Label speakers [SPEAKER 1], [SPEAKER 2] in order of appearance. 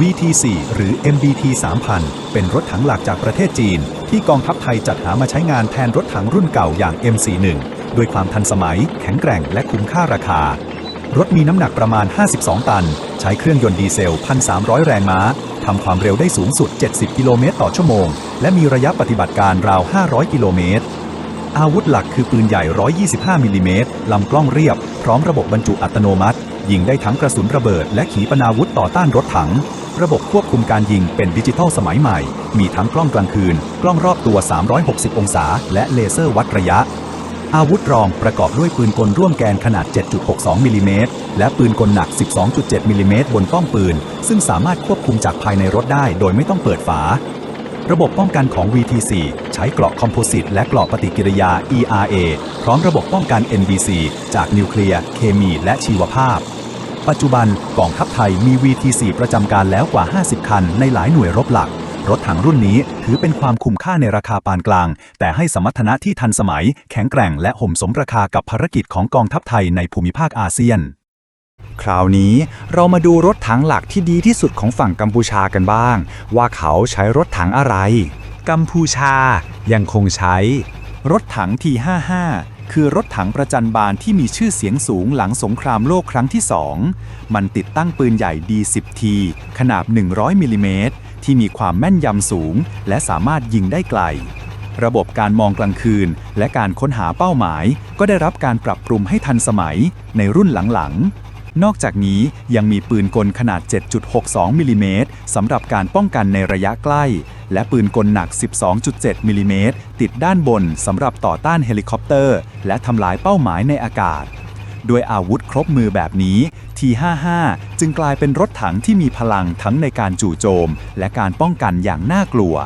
[SPEAKER 1] VT4 หรือ MBT 3000 เป็นรถถังหลักจากประเทศจีน ที่กองทัพไทยจัดหามาใช้งานแทนรถถังรุ่นเก่าอย่าง M41 ด้วยความทันสมัย แข็งแกร่งและคุ้มค่าราคา รถมีน้ำหนักประมาณ 52 ตัน ใช้เครื่องยนต์ดีเซล 1,300 แรงม้า ทำความเร็วได้สูงสุด 70 กิโลเมตรต่อชั่วโมง และมีระยะปฏิบัติการราว 500 กิโลเมตรอาวุธหลักคือปืนใหญ่ 125 มิลลิเมตร ลำกล้องเรียบ พร้อมระบบบรรจุอัตโนมัติ ยิงได้ทั้งกระสุนระเบิด และขีปนาวุธต่อต้านรถถัง ระบบควบคุมการยิงเป็นดิจิทัลสมัยใหม่ มีทั้งกล้องกลางคืน กล้องรอบตัว 360 องศา และเลเซอร์วัดระยะ อาวุธรองประกอบด้วยปืนกลร่วมแกนขนาด 7.62 มิลลิเมตร และปืนกลหนัก 12.7 มิลลิเมตรบนป้องปืน ซึ่งสามารถควบคุมจากภายในรถได้โดยไม่ต้องเปิดฝาระบบป้องกันของ VT4 ใช้เกราะคอมโพสิตและเกราะปฏิกิริยา ERA พร้อมระบบป้องกัน NBC จากนิวเคลียร์ เคมี และชีวภาพ ปัจจุบันกองทัพไทยมี VT4 ประจำการแล้วกว่า 50 คันในหลายหน่วยรบหลัก รถถังรุ่นนี้ถือเป็นความคุ้มค่าในราคาปานกลาง แต่ให้สมรรถนะที่ทันสมัย แข็งแกร่งและห่มสมราคากับภารกิจของกองทัพไทยในภูมิภาคอาเซียน
[SPEAKER 2] คราวนี้เรามาดูรถถังหลักที่ดีที่สุดของฝั่งกัมพูชากันบ้าง ว่าเขาใช้รถถังอะไร กัมพูชายังคงใช้
[SPEAKER 1] รถถัง T55 คือรถถังประจันบานที่มีชื่อเสียงสูงหลังสงครามโลกครั้งที่ 2 มันติดตั้งปืนใหญ่ D10T ขนาด 100 มิลลิเมตรที่มีความแม่นยำสูง และสามารถยิงได้ไกล ระบบการมองกลางคืน และการค้นหาเป้าหมาย ก็ได้รับการปรับปรุงให้ทันสมัยในรุ่นหลังๆ นอกจากนี้ยังมีปืนกลขนาด 7.62มิลลิเมตรสำหรับการป้องกันในระยะใกล้ และปืนกลหนัก 12.7มิลลิเมตรติดด้านบนสำหรับต่อต้านเฮลิคอปเตอร์ และทำลายเป้าหมายในอากาศ ด้วยอาวุธครบมือแบบนี้ T55 จึงกลายเป็นรถถังที่มีพลังทั้งในการจู่โจม และการป้องกันอย่างน่ากลัว